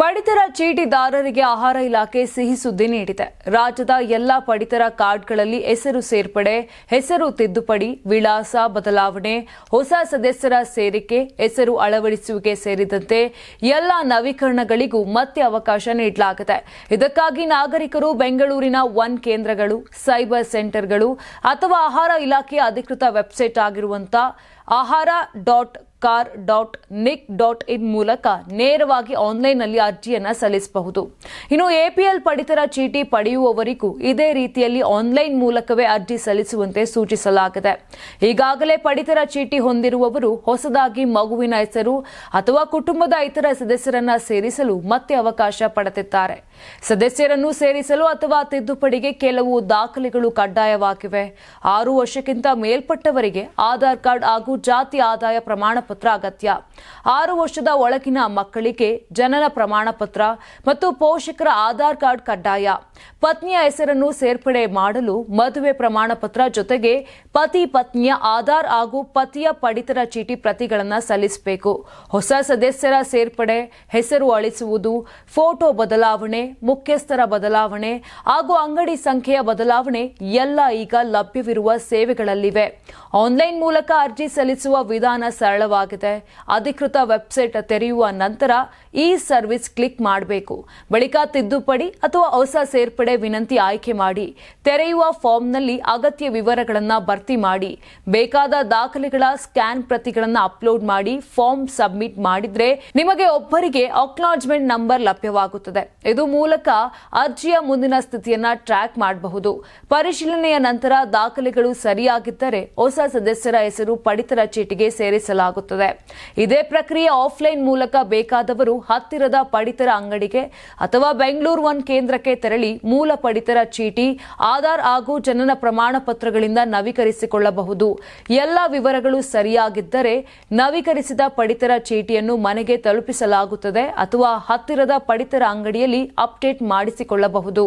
ಪಡಿತರ ಚೀಟಿದಾರರಿಗೆ ಆಹಾರ ಇಲಾಖೆ ಸಿಹಿ ಸುದ್ದಿ ನೀಡಿದೆ. ರಾಜ್ಯದ ಎಲ್ಲ ಪಡಿತರ ಕಾರ್ಡ್ಗಳಲ್ಲಿ ಹೆಸರು ಸೇರ್ಪಡೆ, ಹೆಸರು ತಿದ್ದುಪಡಿ, ವಿಳಾಸ ಬದಲಾವಣೆ, ಹೊಸ ಸದಸ್ಯರ ಸೇರಿಕೆ, ಹೆಸರು ಅಳವಡಿಸುವಿಕೆ ಸೇರಿದಂತೆ ಎಲ್ಲ ನವೀಕರಣಗಳಿಗೂ ಮತ್ತೆ ಅವಕಾಶ ನೀಡಲಾಗಿದೆ. ಇದಕ್ಕಾಗಿ ನಾಗರಿಕರು ಬೆಂಗಳೂರಿನ ಒನ್ ಕೇಂದ್ರಗಳು, ಸೈಬರ್ ಸೆಂಟರ್ಗಳು ಅಥವಾ ಆಹಾರ ಇಲಾಖೆಯ ಅಧಿಕೃತ ವೆಬ್ಸೈಟ್ ಆಗಿರುವಂತಹ Ahara dot kar dot nic dot in ಮೂಲಕ ನೇರವಾಗಿ ಆನ್ಲೈನ್ನಲ್ಲಿ ಅರ್ಜಿಯನ್ನು ಸಲ್ಲಿಸಬಹುದು. ಇನ್ನು ಎಪಿಎಲ್ ಪಡಿತರ ಚೀಟಿ ಪಡೆಯುವವರಿಗೂ ಇದೇ ರೀತಿಯಲ್ಲಿ ಆನ್ಲೈನ್ ಮೂಲಕವೇ ಅರ್ಜಿ ಸಲ್ಲಿಸುವಂತೆ ಸೂಚಿಸಲಾಗಿದೆ. ಈಗಾಗಲೇ ಪಡಿತರ ಚೀಟಿ ಹೊಂದಿರುವವರು ಹೊಸದಾಗಿ ಮಗುವಿನ ಹೆಸರು ಅಥವಾ ಕುಟುಂಬದ ಇತರ ಸದಸ್ಯರನ್ನ ಸೇರಿಸಲು ಮತ್ತೆ ಅವಕಾಶ ಪಡೆದಿದ್ದಾರೆ. ಸದಸ್ಯರನ್ನು ಸೇರಿಸಲು ಅಥವಾ ತಿದ್ದುಪಡಿಗೆ ಕೆಲವು ದಾಖಲೆಗಳು ಕಡ್ಡಾಯವಾಗಿವೆ. ಆರು ವರ್ಷಕ್ಕಿಂತ ಮೇಲ್ಪಟ್ಟವರಿಗೆ ಆಧಾರ್ ಕಾರ್ಡ್ ಹಾಗೂ ಜಾತಿ ಆದಾಯ ಪ್ರಮಾಣ ಪತ್ರ ಅಗತ್ಯ. ಆರು ವರ್ಷದ ಒಳಗಿನ ಮಕ್ಕಳಿಗೆ ಜನನ ಪ್ರಮಾಣ ಪತ್ರ ಮತ್ತು ಪೋಷಕರ ಆಧಾರ್ ಕಾರ್ಡ್ ಕಡ್ಡಾಯ. ಪತ್ನಿಯ ಹೆಸರನ್ನು ಸೇರ್ಪಡೆ ಮಾಡಲು ಮದುವೆ ಪ್ರಮಾಣ ಪತ್ರ ಜೊತೆಗೆ ಪತಿ ಪತ್ನಿಯ ಆಧಾರ್ ಹಾಗೂ ಪತಿಯ ಪಡಿತರ ಚೀಟಿ ಪ್ರತಿಗಳನ್ನು ಸಲ್ಲಿಸಬೇಕು. ಹೊಸ ಸದಸ್ಯರ ಸೇರ್ಪಡೆ, ಹೆಸರು ಅಳಿಸುವುದು, ಫೋಟೋ ಬದಲಾವಣೆ, ಮುಖ್ಯಸ್ಥರ ಬದಲಾವಣೆ ಹಾಗೂ ಅಂಗಡಿ ಸಂಖ್ಯೆಯ ಬದಲಾವಣೆ ಎಲ್ಲ ಈಗ ಲಭ್ಯವಿರುವ ಸೇವೆಗಳಲ್ಲಿವೆ. ಆನ್ಲೈನ್ ಮೂಲಕ ಅರ್ಜಿ ಸಲ್ಲಿಸುವ ವಿಧಾನ ಸರಳವಾಗಿದೆ ಅಧಿಕೃತ ವೆಬ್ಸೈಟ್ ತೆರೆಯುವ ನಂತರ ಈ ಸರ್ವಿಸ್ ಕ್ಲಿಕ್ ಮಾಡಬೇಕು. ಬಳಿಕ ತಿದ್ದುಪಡಿ ಅಥವಾ ಹೊಸ ಸೇರ್ಪಡೆ ವಿನಂತಿ ಆಯ್ಕೆ ಮಾಡಿ. ತೆರೆಯುವ ಫಾರ್ಮ್ನಲ್ಲಿ ಅಗತ್ಯ ವಿವರಗಳನ್ನು ಭರ್ತಿ ಮಾಡಿ. ಬೇಕಾದ ದಾಖಲೆಗಳ ಸ್ಕ್ಯಾನ್ ಪ್ರತಿಗಳನ್ನು ಅಪ್ಲೋಡ್ ಮಾಡಿ ಫಾರ್ಮ್ ಸಬ್ಮಿಟ್ ಮಾಡಿದ್ರೆ ನಿಮಗೆ ಒಬ್ಬರಿಗೆ ಅಕ್ನಾಲಜ್ಮೆಂಟ್ ನಂಬರ್ ಲಭ್ಯವಾಗುತ್ತದೆ. ಇದು ಮೂಲಕ ಅರ್ಜಿಯ ಮುಂದಿನ ಸ್ಥಿತಿಯನ್ನ ಟ್ರ್ಯಾಕ್ ಮಾಡಬಹುದು. ಪರಿಶೀಲನೆಯ ನಂತರ ದಾಖಲೆಗಳು ಸರಿಯಾಗಿದ್ದರೆ ಹೊಸ ಸದಸ್ಯರ ಹೆಸರು ಪಡಿತರ ಚೀಟಿಗೆ ಸೇರಿಸಲಾಗುತ್ತದೆ. ಇದೇ ಪ್ರಕ್ರಿಯೆ ಆಫ್ಲೈನ್ ಮೂಲಕ ಬೇಕಾದವರು ಹತ್ತಿರದ ಪಡಿತರ ಅಂಗಡಿಗೆ ಅಥವಾ ಬೆಂಗಳೂರು ಒನ್ ಕೇಂದ್ರಕ್ಕೆ ತೆರಳಿ ಮೂಲ ಪಡಿತರ ಚೀಟಿ, ಆಧಾರ್ ಹಾಗೂ ಜನನ ಪ್ರಮಾಣ ಪತ್ರಗಳಿಂದ ನವೀಕರಿಸಿಕೊಳ್ಳಬಹುದು. ಎಲ್ಲ ವಿವರಗಳು ಸರಿಯಾಗಿದ್ದರೆ ನವೀಕರಿಸಿದ ಪಡಿತರ ಚೀಟಿಯನ್ನು ಮನೆಗೆ ತಲುಪಿಸಲಾಗುತ್ತದೆ ಅಥವಾ ಹತ್ತಿರದ ಪಡಿತರ ಅಂಗಡಿಯಲ್ಲಿ ಅಪ್ಡೇಟ್ ಮಾಡಿಸಿಕೊಳ್ಳಬಹುದು.